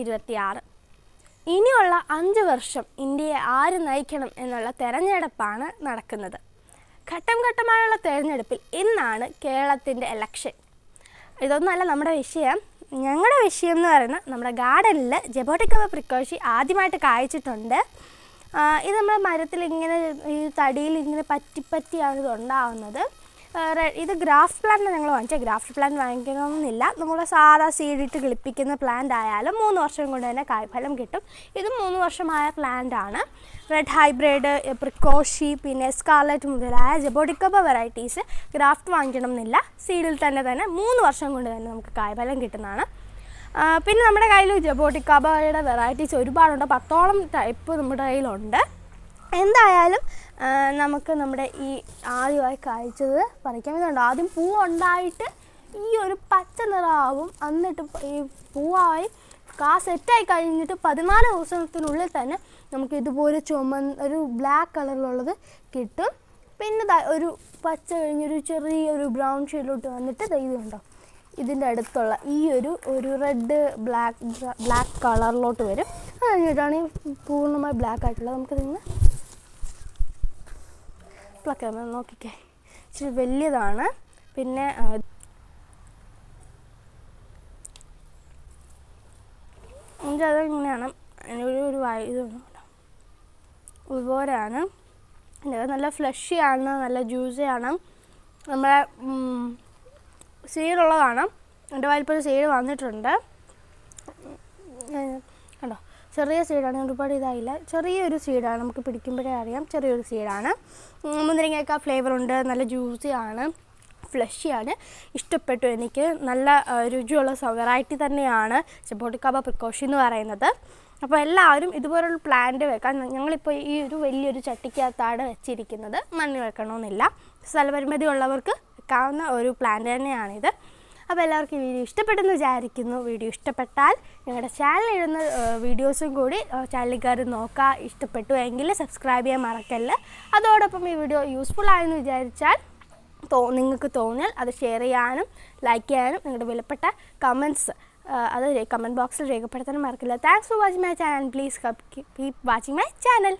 ഇരുപത്തിയാറ്. ഇനിയുള്ള അഞ്ച് വർഷം ഇന്ത്യയെ ആര് നയിക്കണം എന്നുള്ള തെരഞ്ഞെടുപ്പാണ് നടക്കുന്നത്. ഘട്ടം ഘട്ടമായുള്ള തെരഞ്ഞെടുപ്പിൽ ഇന്നാണ് കേരളത്തിന്റെ എലക്ഷൻ ഇതൊന്നുമല്ല നമ്മുടെ വിഷയം. ഞങ്ങളുടെ വിഷയം എന്ന് പറയുന്നത് നമ്മുടെ ഗാർഡനിൽ ജബോട്ടിക്കവ പ്രിക്കോഷി ആദ്യമായിട്ട് കായ്ച്ചിട്ടുണ്ട്. ഇത് നമ്മുടെ മരത്തിൽ ഇങ്ങനെ ഈ തടിയിൽ ഇങ്ങനെ പറ്റിപ്പറ്റിയാണ് ഇത് ഉണ്ടാവുന്നത്. ഇത് ഗ്രാഫ്റ്റ് പ്ലാന്റ് ഞങ്ങൾ വാങ്ങിച്ചത് ഗ്രാഫ്റ്റ് പ്ലാന്റ് വാങ്ങിക്കണമെന്നില്ല നമ്മുടെ സാധാ സീഡിട്ട് കിളിപ്പിക്കുന്ന പ്ലാന്റ് ആയാലും മൂന്ന് വർഷം കൊണ്ട് തന്നെ കായ്ഫലം കിട്ടും. ഇത് മൂന്ന് വർഷമായ പ്ലാന്റ് ആണ്. റെഡ് ഹൈബ്രിഡ് പ്രിക്കോഷി പിന്നെ സ്കാർലറ്റ് മുതലായ ജബോഡിക്കബ വെറൈറ്റീസ് ഗ്രാഫ്റ്റ് വാങ്ങിക്കണം എന്നില്ല സീഡിൽ തന്നെ തന്നെ മൂന്ന് വർഷം കൊണ്ട് തന്നെ നമുക്ക് കായ്ഫലം കിട്ടുന്നതാണ്. പിന്നെ നമ്മുടെ കയ്യിൽ ജബോട്ടിക്കാബയുടെ വെറൈറ്റീസ് ഒരുപാടുണ്ട്. പത്തോളം ടൈപ്പ് നമ്മുടെ കയ്യിലുണ്ട്. എന്തായാലും നമുക്ക് നമ്മുടെ ഈ ആദ്യമായി കായ്ച്ചത് പറിക്കാൻ വേണ്ടിയുണ്ട് ആദ്യം പൂ ഉണ്ടായിട്ട് ഈ ഒരു പച്ച നിറാവും എന്നിട്ട് ഈ പൂവായി കാ സെറ്റായി കഴിഞ്ഞിട്ട് പതിനാല് ദിവസത്തിനുള്ളിൽ തന്നെ നമുക്ക് ഇതുപോലെ ചുമ ഒരു ബ്ലാക്ക് കളറിലുള്ളത് കിട്ടും. പിന്നെ ഒരു പച്ച കഴിഞ്ഞൊരു ചെറിയൊരു ബ്രൗൺ ഷെയ്ഡിലോട്ട് വന്നിട്ട് ദാ ഇത് കണ്ടോ? ഇതിന്റെ അടുത്തുള്ള ഈ ഒരു ഒരു റെഡ് ബ്ലാക്ക് ബ്ലാക്ക് കളറിലോട്ട് വരും. അത് കഴിഞ്ഞിട്ടാണ് പൂർണമായി ബ്ലാക്ക് ആയിട്ടുള്ളത്. നമുക്കിതിങ്ങനെ പ്ലക്കാൻ നോക്കിക്കേ. ഇച്ചിരി വലിയതാണ്. പിന്നെ എന്റെ അത് ഇങ്ങനെയാണ് ഒരു ഒരു വൈ ഇത് ഇതുപോലെയാണ് എന്റെ നല്ല ഫ്ലഷിയാണ് നല്ല ജ്യൂസിയാണ് നമ്മളെ സീഡുള്ളതാണ് എന്റെ ഒരു സീഡ് വന്നിട്ടുണ്ട്. ചെറിയ സീഡാണ് ഒരുപാട് ഇതായില്ല. ചെറിയൊരു സീഡാണ് നമുക്ക് പിടിക്കുമ്പോഴേ അറിയാം. ചെറിയൊരു സീഡാണ്. മുന്തിരിങ്ങയൊക്കെ ഫ്ലേവർ ഉണ്ട്. നല്ല ആണ്. ഫ്ലഷിയാണ് ഇഷ്ടപ്പെട്ടു എനിക്ക്. നല്ല രുചിയുള്ള വെറൈറ്റി തന്നെയാണ് ചെപ്പോട്ടിക്കാബ പ്രിക്കോഷി എന്ന് പറയുന്നത്. അപ്പോൾ എല്ലാവരും ഇതുപോലുള്ള പ്ലാന്റ് വെക്കാൻ ഞങ്ങളിപ്പോൾ ഈ ഒരു വലിയൊരു ചട്ടിക്കകത്താണ് വെച്ചിരിക്കുന്നത്. മണ്ണ് വെക്കണമെന്നില്ല. സ്ഥലപരിമിതി ഉള്ളവർക്ക് വെക്കാവുന്ന ഒരു പ്ലാന്റ് തന്നെയാണിത്. അപ്പോൾ എല്ലാവർക്കും വീഡിയോ ഇഷ്ടപ്പെട്ടെന്ന് വിചാരിക്കുന്നു. വീഡിയോ ഇഷ്ടപ്പെട്ടാൽ ഞങ്ങളുടെ ചാനൽ ഇടുന്ന വീഡിയോസും കൂടി ചാനലിൽ കയറി നോക്കുക ഇഷ്ടപ്പെട്ടു എങ്കിൽ സബ്സ്ക്രൈബ് ചെയ്യാൻ മറക്കല്ല. അതോടൊപ്പം ഈ വീഡിയോ യൂസ്ഫുൾ ആയെന്ന് വിചാരിച്ചാൽ തോ നിങ്ങൾക്ക് തോന്നിയാൽ അത് ഷെയർ ചെയ്യാനും ലൈക്ക് ചെയ്യാനും നിങ്ങളുടെ വിലപ്പെട്ട കമന്റ്സ് അത് കമന്റ് ബോക്സിൽ രേഖപ്പെടുത്താനും മറക്കില്ല. Thanks for watching my channel please keep watching my channel